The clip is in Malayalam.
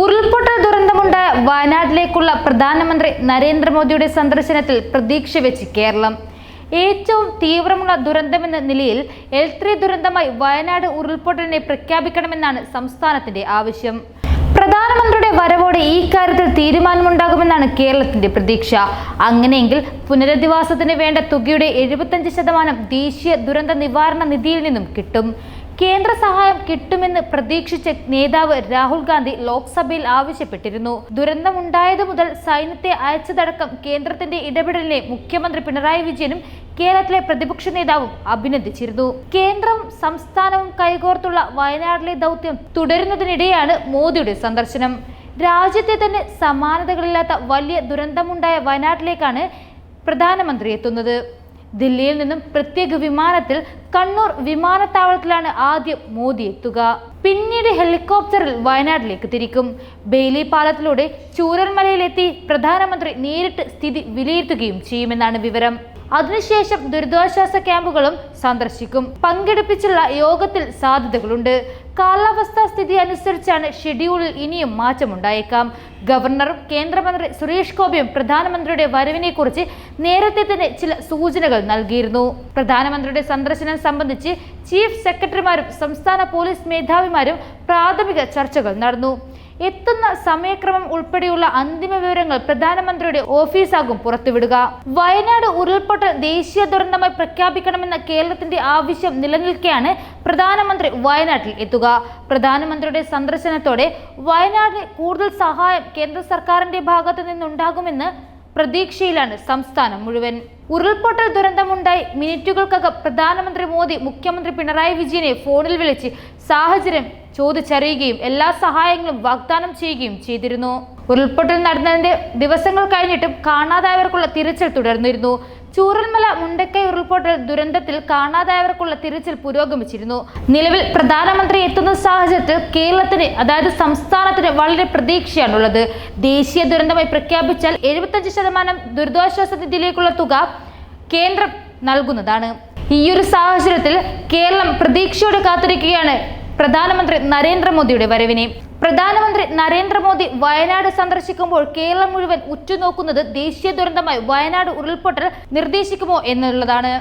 ഉരുൾപൊട്ടൽ ദുരന്തമുണ്ടായ വയനാട്ടിലേക്കുള്ള പ്രധാനമന്ത്രി നരേന്ദ്രമോദിയുടെ സന്ദർശനത്തിൽ പ്രതീക്ഷ വെച്ച് കേരളം. ഏറ്റവും തീവ്രമുള്ള ദുരന്തമെന്ന നിലയിൽ എൽ ത്രീ ദുരന്തമായി വയനാട് ഉരുൾപൊട്ടലിനെ പ്രഖ്യാപിക്കണമെന്നാണ് സംസ്ഥാനത്തിന്റെ ആവശ്യം. പ്രധാനമന്ത്രിയുടെ വരവോടെ ഈ കാര്യത്തിൽ തീരുമാനമുണ്ടാകുമെന്നാണ് കേരളത്തിന്റെ പ്രതീക്ഷ. അങ്ങനെയെങ്കിൽ പുനരധിവാസത്തിന് വേണ്ട തുകയുടെ എഴുപത്തഞ്ച് ശതമാനം ദേശീയ ദുരന്ത നിവാരണ നിധിയിൽ നിന്നും കിട്ടും. കേന്ദ്ര സഹായം കിട്ടുമെന്ന് പ്രതീക്ഷിച്ച നേതാവ് രാഹുൽ ഗാന്ധി ലോക്സഭയിൽ ആവശ്യപ്പെട്ടിരുന്നു. ദുരന്തമുണ്ടായതു മുതൽ സൈന്യത്തെ അയച്ചതടക്കം കേന്ദ്രത്തിന്റെ ഇടപെടലിനെ മുഖ്യമന്ത്രി പിണറായി വിജയനും കേരളത്തിലെ പ്രതിപക്ഷ നേതാവും അഭിനന്ദിച്ചിരുന്നു. കേന്ദ്രവും സംസ്ഥാനവും കൈകോർത്തുള്ള വയനാട്ടിലെ ദൗത്യം തുടരുന്നതിനിടെയാണ് മോദിയുടെ സന്ദർശനം. രാജ്യത്തെ തന്നെ സമാനതകളില്ലാത്ത വലിയ ദുരന്തമുണ്ടായ വയനാട്ടിലേക്കാണ് പ്രധാനമന്ത്രി എത്തുന്നത്. ദില്ലിയിൽ നിന്നും പ്രത്യേക വിമാനത്തിൽ കണ്ണൂർ വിമാനത്താവളത്തിലാണ് ആദ്യം മോദി എത്തുക. പിന്നീട് ഹെലികോപ്റ്ററിൽ വയനാട്ടിലേക്ക് തിരിക്കും. ബെയിലി പാലത്തിലൂടെ ചൂരൽമലയിലെത്തി പ്രധാനമന്ത്രി നേരിട്ട് സ്ഥിതി വിലയിരുത്തുകയും ചെയ്യുമെന്നാണ് വിവരം. അതിനുശേഷം ദുരിതാശ്വാസ ക്യാമ്പുകളും സന്ദർശിക്കും. പങ്കെടുപ്പിച്ചുള്ള യോഗത്തിൽ സാധ്യതകളുണ്ട്. കാലാവസ്ഥാ സ്ഥിതി അനുസരിച്ചാണ് ഷെഡ്യൂളിൽ ഇനിയും മാറ്റമുണ്ടായേക്കാം. ഗവർണറും കേന്ദ്രമന്ത്രി സുരേഷ് ഗോപിയും പ്രധാനമന്ത്രിയുടെ വരവിനെക്കുറിച്ച് നേരത്തെ തന്നെ ചില സൂചനകൾ നൽകിയിരുന്നു. പ്രധാനമന്ത്രിയുടെ സന്ദർശനം സംബന്ധിച്ച് ചീഫ് സെക്രട്ടറിമാരും സംസ്ഥാന പോലീസ് മേധാവിമാരും പ്രാഥമിക ചർച്ചകൾ നടന്നു. എത്തുന്ന സമയക്രമം ഉൾപ്പെടെയുള്ള അന്തിമ വിവരങ്ങൾ പ്രധാനമന്ത്രിയുടെ ഓഫീസാകും പുറത്തുവിടുക. വയനാട് ഉരുൾപൊട്ടൽ ദേശീയ ദുരന്തമായി പ്രഖ്യാപിക്കണമെന്ന കേരളത്തിന്റെ ആവശ്യം നിലനിൽക്കെയാണ് പ്രധാനമന്ത്രി വയനാട്ടിൽ എത്തുക. പ്രധാനമന്ത്രിയുടെ സന്ദർശനത്തോടെ വയനാടിന് കൂടുതൽ സഹായം കേന്ദ്ര സർക്കാരിന്റെ ഭാഗത്തു നിന്നുണ്ടാകുമെന്ന് പ്രതീക്ഷയിലാണ് സംസ്ഥാനം മുഴുവൻ. ഉരുൾപൊട്ടൽ ദുരന്തമുണ്ടായി. മിനിറ്റുകൾക്കകം പ്രധാനമന്ത്രി മോദി മുഖ്യമന്ത്രി പിണറായി വിജയനെ ഫോണിൽ വിളിച്ച് സാഹചര്യം ചോദിച്ചറിയുകയും എല്ലാ സഹായങ്ങളും വാഗ്ദാനം ചെയ്യുകയും ചെയ്തിരുന്നു. ഉരുൾപൊട്ടൽ നടന്നതിന്റെ ദിവസങ്ങൾ കഴിഞ്ഞിട്ടും കാണാതായവർക്കുള്ള തിരച്ചിൽ തുടർന്നിരുന്നു. ചൂരൽമല മുണ്ടക്കൈ ഉരുൾപൊട്ടൽ ദുരന്തത്തിൽ കാണാതായവർക്കുള്ള തിരച്ചിൽ പുരോഗമിച്ചിരുന്നു. നിലവിൽ പ്രധാനമന്ത്രി എത്തുന്ന സാഹചര്യത്തിൽ കേരളത്തിന് അതായത് സംസ്ഥാനത്തിന് വളരെ പ്രതീക്ഷയാണുള്ളത്. ദേശീയ ദുരന്തമായി പ്രഖ്യാപിച്ചാൽ എഴുപത്തഞ്ച് ശതമാനം ദുരിതാശ്വാസ നിധിയിലേക്കുള്ള തുക കേന്ദ്രം നൽകുന്നതാണ്. ഈയൊരു സാഹചര്യത്തിൽ കേരളം പ്രതീക്ഷയോടെ കാത്തിരിക്കുകയാണ് പ്രധാനമന്ത്രി നരേന്ദ്രമോദിയുടെ വരവിനെ. പ്രധാനമന്ത്രി നരേന്ദ്രമോദി വയനാട് സന്ദർശിക്കുമ്പോൾ കേരളം മുഴുവൻ ഉറ്റുനോക്കുന്നത് ദേശീയ ദുരന്തമായി വയനാട് ഉരുൾപൊട്ടൽ നിർദ്ദേശിക്കുമോ എന്നുള്ളതാണ്.